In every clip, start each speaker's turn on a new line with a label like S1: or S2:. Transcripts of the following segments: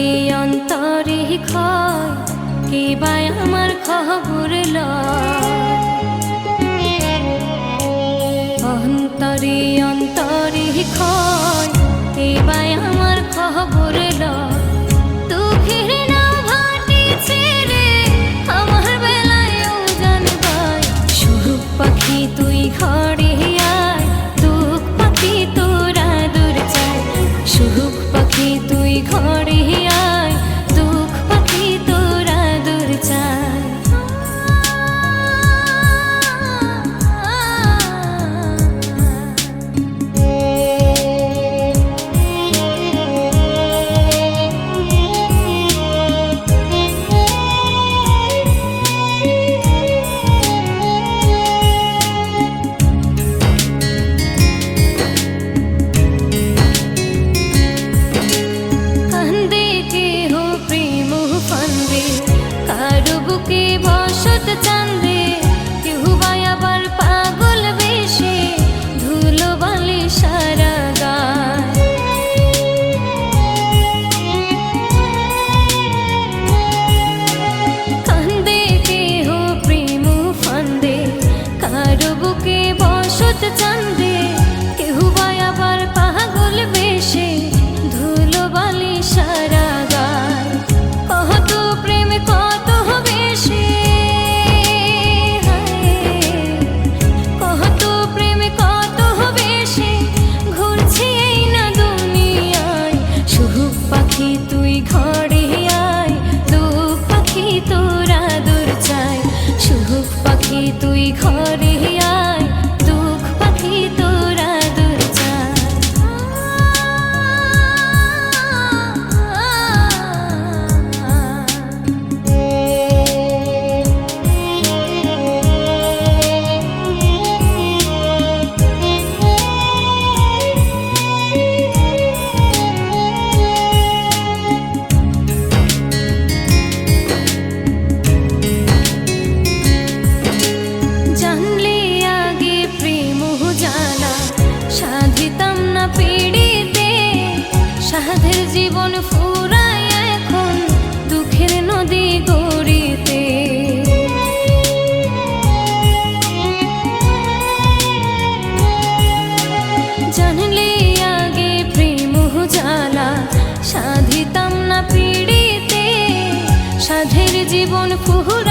S1: যদি অন্তরে ক্ষয় কে আমার খবর অন্তরে অন্তরে ক্ষয় কে আমার খবর লয়? বসত চন্দ্র সাধের জীবন ফুরায় এখন দুঃখের নদী গড়িতে। জানলে আগে প্রেম জ্বালা সাধিতাম না পীড়িতে। সাধের জীবন ফুরা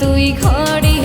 S1: তুই ঘরে